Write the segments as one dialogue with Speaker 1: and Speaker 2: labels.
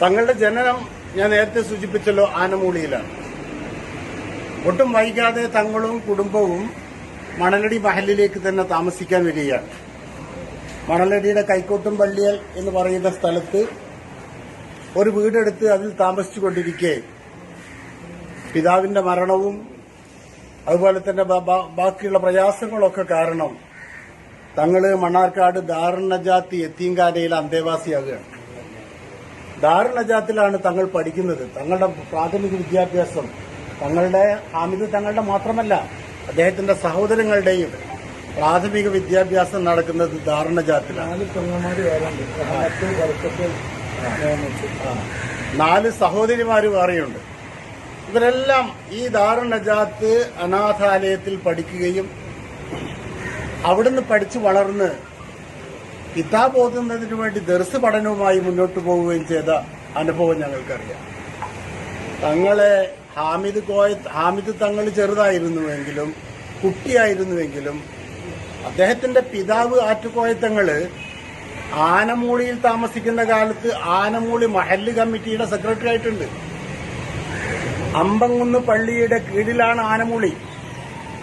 Speaker 1: തങ്ങളുടെ ജനനം ഞാൻ നേരത്തെ സൂചിപ്പിച്ചല്ലോ ആനമൂളിയിലാണ്. ഒട്ടും വൈകാതെ തങ്ങളും കുടുംബവും മണലടി മഹലിലേക്ക് തന്നെ താമസിക്കാൻ വരികയാണ്. മണലടിയുടെ കൈക്കോട്ടും പള്ളിയൽ എന്ന് പറയുന്ന സ്ഥലത്ത് ഒരു വീടെടുത്ത് അതിൽ താമസിച്ചു കൊണ്ടിരിക്കെ പിതാവിന്റെ മരണവും അതുപോലെ തന്നെ ബാക്കിയുള്ള പ്രയാസങ്ങളൊക്കെ കാരണം തങ്ങൾ മണ്ണാർക്കാട് ദാറുണജാത്തി എത്തീങ്കാരയിലെ അന്തേവാസിയാകുകയാണ് ദാറുണജാത്തിലാണ് തങ്ങൾ പഠിക്കുന്നത്. തങ്ങളുടെ പ്രാഥമിക വിദ്യാഭ്യാസം തങ്ങളുടെ ഹാമിദ് തങ്ങളുടെ മാത്രമല്ല അദ്ദേഹത്തിന്റെ സഹോദരങ്ങളുടെയും പ്രാഥമിക വിദ്യാഭ്യാസം നടക്കുന്നത് ദാരുണജാത്തിലാണ്
Speaker 2: നാല്
Speaker 1: സഹോദരിമാര് വേറെയുണ്ട്. ഇവരെല്ലാം ഈ ദാരുണജാത്ത് അനാഥാലയത്തിൽ പഠിക്കുകയും അവിടുന്ന് പഠിച്ചു വളർന്ന് കിതാബ് ഓതുന്നതിന് വേണ്ടി ദർസ് പഠനവുമായി മുന്നോട്ട് പോവുകയും ചെയ്ത അനുഭവം ഞങ്ങൾക്കറിയാം. തങ്ങളെ ഹാമിദ് കോയ ഹാമിദ് തങ്ങൾ ചെറുതായിരുന്നുവെങ്കിലും കുട്ടിയായിരുന്നുവെങ്കിലും അദ്ദേഹത്തിന്റെ പിതാവ് ആറ്റുകോയത്തങ്ങൾ ആനമൂളിയിൽ താമസിക്കുന്ന കാലത്ത് ആനമൂളി മഹല്ല് കമ്മിറ്റിയുടെ സെക്രട്ടറി ആയിട്ടുണ്ട്. അമ്പങ്കുന്ന് പള്ളിയുടെ കീഴിലാണ് ആനമൂളി.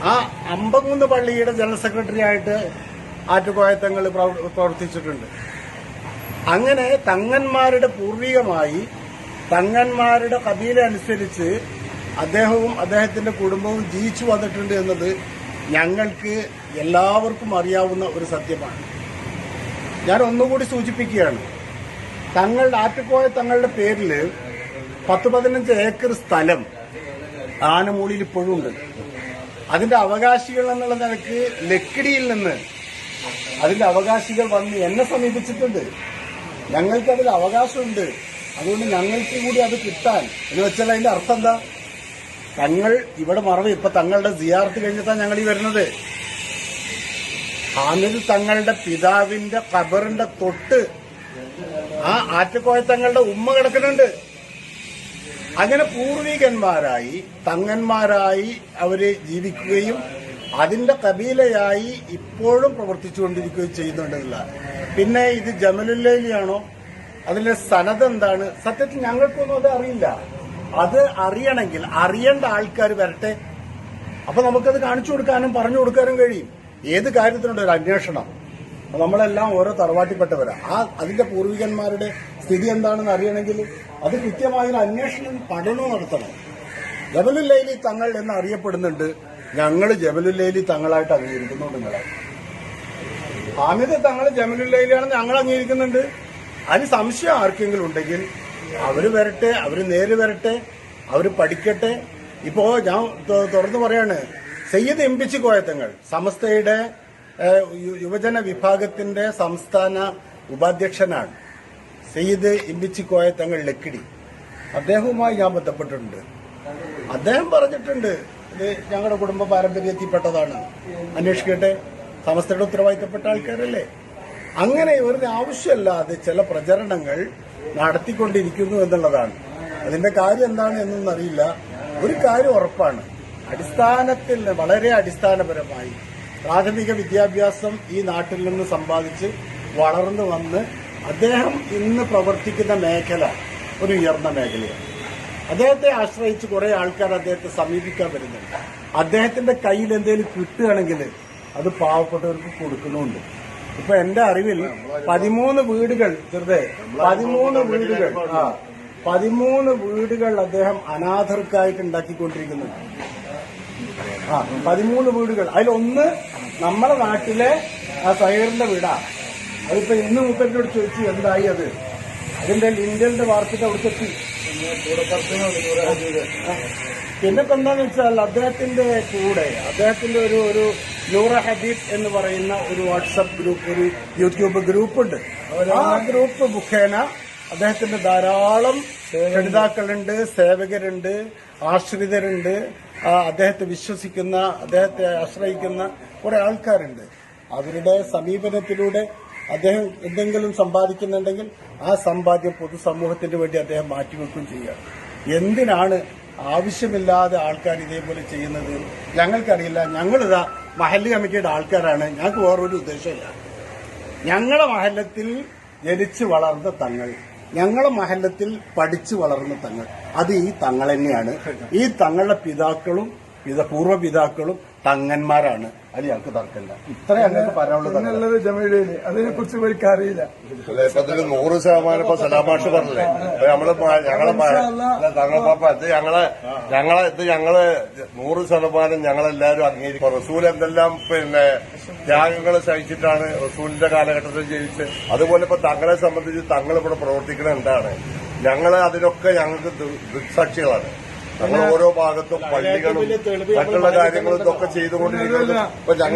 Speaker 1: ആ അമ്പങ്കുന്ന് പള്ളിയുടെ ജനറൽ സെക്രട്ടറി ആയിട്ട് ആറ്റുകോയത്തങ്ങൾ പ്രവർത്തിച്ചിട്ടുണ്ട്. അങ്ങനെ തങ്ങന്മാരുടെ പൂർവികമായി തങ്ങന്മാരുടെ കബീല അനുസരിച്ച് അദ്ദേഹവും അദ്ദേഹത്തിന്റെ കുടുംബവും ജീവിച്ചു വന്നിട്ടുണ്ട് എന്നത് ഞങ്ങൾക്ക് എല്ലാവർക്കും അറിയാവുന്ന ഒരു സത്യമാണ്. ഞാൻ ഒന്നുകൂടി സൂചിപ്പിക്കുകയാണ്. തങ്ങളുടെ ആറ്റുകോയ തങ്ങളുടെ പേരിൽ പത്ത് പതിനഞ്ച് ഏക്കർ സ്ഥലം ആനമൂളിയിൽ ഇപ്പോഴും ഉണ്ട്. അതിന്റെ അവകാശികൾ എന്നുള്ള നിലയ്ക്ക് ലക്കിടിയിൽ നിന്ന് അതിന്റെ അവകാശികൾ വന്ന് എന്നെ സമീപിച്ചിട്ടുണ്ട്. ഞങ്ങൾക്ക് അതിൽ അവകാശമുണ്ട്. അതുകൊണ്ട് ഞങ്ങൾക്ക് കൂടി അത് കിട്ടാൻ. എന്ന് വെച്ചാൽ അതിന്റെ അർത്ഥം എന്താ? തങ്ങൾ ഇവിടെ മറവ് ഇപ്പൊ തങ്ങളുടെ സിയാർത്ത് കഴിഞ്ഞിട്ടാണ് ഞങ്ങൾ ഈ വരുന്നത്. ഹാമിദ് തങ്ങളുടെ പിതാവിന്റെ ഖബറിന്റെ തൊട്ട് ആ ആറ്റക്കോയ തങ്ങളുടെ ഉമ്മ കിടക്കുന്നുണ്ട്. അങ്ങനെ പൂർവികന്മാരായി തങ്ങന്മാരായി അവർ ജീവിക്കുകയും അതിന്റെ കബീലയായി ഇപ്പോഴും പ്രവർത്തിച്ചുകൊണ്ടിരിക്കുകയും ചെയ്യുന്നുണ്ടെന്നില്ല. പിന്നെ ഇത് ജമലുല്ലയിലാണോ അതിന്റെ സനത് എന്താണ്? സത്യത്തിൽ ഞങ്ങൾക്കൊന്നും അത് അറിയില്ല. അത് അറിയണമെങ്കിൽ അറിയേണ്ട ആൾക്കാർ വരട്ടെ. അപ്പൊ നമുക്കത് കാണിച്ചു കൊടുക്കാനും പറഞ്ഞു കൊടുക്കാനും കഴിയും. ഏത് കാര്യത്തിനുണ്ട് ഒരു അന്വേഷണം? നമ്മളെല്ലാം ഓരോ തറവാട്ടിപ്പെട്ടവരാ ആ അതിന്റെ പൂർവികന്മാരുടെ സ്ഥിതി എന്താണെന്ന് അറിയണമെങ്കിൽ അത് കൃത്യമായ അന്വേഷണം പഠനവും നടത്തണം. ജബലുല്ലൈലി തങ്ങൾ എന്ന് അറിയപ്പെടുന്നുണ്ട്. ഞങ്ങൾ ജബലുല്ലൈലി തങ്ങളായിട്ട് അംഗീകരിക്കുന്നുണ്ട് നിങ്ങളെ. ഹാമിദ് തങ്ങൾ ജമലുല്ലയിലാണെന്ന് ഞങ്ങൾ അംഗീകരിക്കുന്നുണ്ട്. അതിന് സംശയം ആർക്കെങ്കിലും ഉണ്ടെങ്കിൽ അവർ വരട്ടെ അവർ നേര് വരട്ടെ അവർ പഠിക്കട്ടെ. ഇപ്പോ ഞാൻ തുറന്നു പറയാണ് സയ്യിദ് എംപിച്ച് കോയത്തങ്ങൾ സമസ്തയുടെ യുവജന വിഭാഗത്തിന്റെ സംസ്ഥാന ഉപാധ്യക്ഷനാണ്. സയ്യിദ് ഇമ്പിച്ചി കോയത്തങ്ങൾ ലക്കിടി. അദ്ദേഹവുമായി ഞാൻ ബന്ധപ്പെട്ടിട്ടുണ്ട്. അദ്ദേഹം പറഞ്ഞിട്ടുണ്ട് ഇത് ഞങ്ങളുടെ കുടുംബ പാരമ്പര്യത്തിൽപ്പെട്ടതാണ്. അന്വേഷിക്കട്ടെ. സമസ്തയുടെ ഉത്തരവാദിത്തപ്പെട്ട ആൾക്കാരല്ലേ? അങ്ങനെ ഇവരുടെ ആവശ്യമല്ലാതെ ചില പ്രചരണങ്ങൾ നടത്തിക്കൊണ്ടിരിക്കുന്നു എന്നുള്ളതാണ്. അതിന്റെ കാര്യം എന്താണ് എന്നൊന്നും അറിയില്ല. ഒരു കാര്യം ഉറപ്പാണ്. അടിസ്ഥാനത്തിൽ വളരെ അടിസ്ഥാനപരമായി പ്രാഥമിക വിദ്യാഭ്യാസം ഈ നാട്ടിൽ നിന്ന് സമ്പാദിച്ച് വളർന്നു വന്ന് അദ്ദേഹം ഇന്ന് പ്രവർത്തിക്കുന്ന മേഖല ഒരു ഉയർന്ന മേഖലയാണ്. അദ്ദേഹത്തെ ആശ്രയിച്ച് കുറെ ആൾക്കാർ അദ്ദേഹത്തെ സമീപിക്കാൻ വരുന്നുണ്ട്. അദ്ദേഹത്തിന്റെ കയ്യിൽ എന്തെങ്കിലും കിട്ടുകയാണെങ്കിൽ അത് പാവപ്പെട്ടവർക്ക് കൊടുക്കുന്നുണ്ട്. ഇപ്പൊ എന്റെ അറിവിൽ പതിമൂന്ന് വീടുകൾ ചെറുതെ പതിമൂന്ന് വീടുകൾ ആ പതിമൂന്ന് വീടുകൾ അദ്ദേഹം അനാഥർക്കായിട്ട് ഉണ്ടാക്കിക്കൊണ്ടിരിക്കുന്നുണ്ട് ആ പതിമൂന്ന് വീടുകൾ. അതിലൊന്ന് നമ്മുടെ നാട്ടിലെ ആ സഹകരണ വീടാ. അതിപ്പോ ഇന്ന് മുപ്പത്തിനോട് ചോദിച്ചു എന്തായി അത്? അതിന്റെ ലിൻഡലിന്റെ വാർത്തയ്ക്ക് അവിടുത്തെ എത്തി. പിന്നെ എന്താണെന്ന് വെച്ചാൽ അദ്ദേഹത്തിന്റെ കൂടെ അദ്ദേഹത്തിന്റെ ഒരു ഒരു നൂറ ഹബീബ് എന്ന് പറയുന്ന ഒരു വാട്സപ്പ് ഗ്രൂപ്പ് ഒരു യൂട്യൂബ് ഗ്രൂപ്പ് ഉണ്ട് ആ ഗ്രൂപ്പ് മുഖേന അദ്ദേഹത്തിന്റെ ധാരാളം പഠിതാക്കളുണ്ട് സേവകരുണ്ട് ആശ്രിതരുണ്ട്. അദ്ദേഹത്തെ വിശ്വസിക്കുന്ന അദ്ദേഹത്തെ ആശ്രയിക്കുന്ന കുറെ ആൾക്കാരുണ്ട്. അവരുടെ സമീപനത്തിലൂടെ അദ്ദേഹം എന്തെങ്കിലും സമ്പാദിക്കുന്നുണ്ടെങ്കിൽ ആ സമ്പാദ്യം പൊതുസമൂഹത്തിന് വേണ്ടി അദ്ദേഹം മാറ്റിവെക്കുകയും ചെയ്യുക. എന്തിനാണ് ആവശ്യമില്ലാതെ ആൾക്കാർ ഇതേപോലെ ചെയ്യുന്നത്? ഞങ്ങൾക്കറിയില്ല. ഞങ്ങളിതാ മഹല്ല് കമ്മിറ്റിയുടെ ആൾക്കാരാണ്. ഞങ്ങൾക്ക് വേറൊരു ഉദ്ദേശമില്ല ഞങ്ങളുടെ മഹല്ലത്തിൽ ജനിച്ചു വളർന്ന തങ്ങൾ ഞങ്ങളെ മഹല്ലത്തിൽ പഠിച്ചു വളർന്ന തങ്ങൾ അത് ഈ തങ്ങൾ തന്നെയാണ്. ഈ തങ്ങളുടെ പിതാക്കളും പൂർവപിതാക്കളും പൂർവ പിതാക്കളും തങ്ങന്മാരാണ്. അത് ഞങ്ങൾക്ക് തർക്കമില്ല. ഇത്ര ഞങ്ങൾക്ക് പറയാനുള്ളത്
Speaker 2: ജമീലേന് അതിനെ കുറിച്ച് ഇവർക്ക് അറിയില്ല.
Speaker 3: അല്ല, ഇപ്പൊ ഇതിൽ നൂറ് ശതമാനം ഇപ്പൊ സലാമാഷ് പറഞ്ഞില്ലേ? നമ്മൾ ഞങ്ങളെ പാപ്പ ഇത് ഞങ്ങളെ ഞങ്ങളെ ഇത് ഞങ്ങൾ നൂറ് ശതമാനം ഞങ്ങളെല്ലാരും അംഗീകരിക്കും. റസൂൽ എന്തെല്ലാം പിന്നെ ത്യാഗങ്ങൾ സഹിച്ചിട്ടാണ് റസൂലിന്റെ കാലഘട്ടത്തിൽ ജീവിച്ച് അതുപോലെ ഇപ്പൊ തങ്ങളെ സംബന്ധിച്ച് തങ്ങൾ ഇവിടെ പ്രവർത്തിക്കുന്നത് എന്താണ്? ഞങ്ങൾ അതിനൊക്കെ ഞങ്ങൾക്ക് ദൃക്സാക്ഷികളാണ് ഞങ്ങൾ ഓരോ ഭാഗത്തും പള്ളികളും മറ്റുള്ള കാര്യങ്ങളും ഇതൊക്കെ ചെയ്തുകൊണ്ടിരിക്കുന്നത്. ഇപ്പൊ ഞങ്ങൾ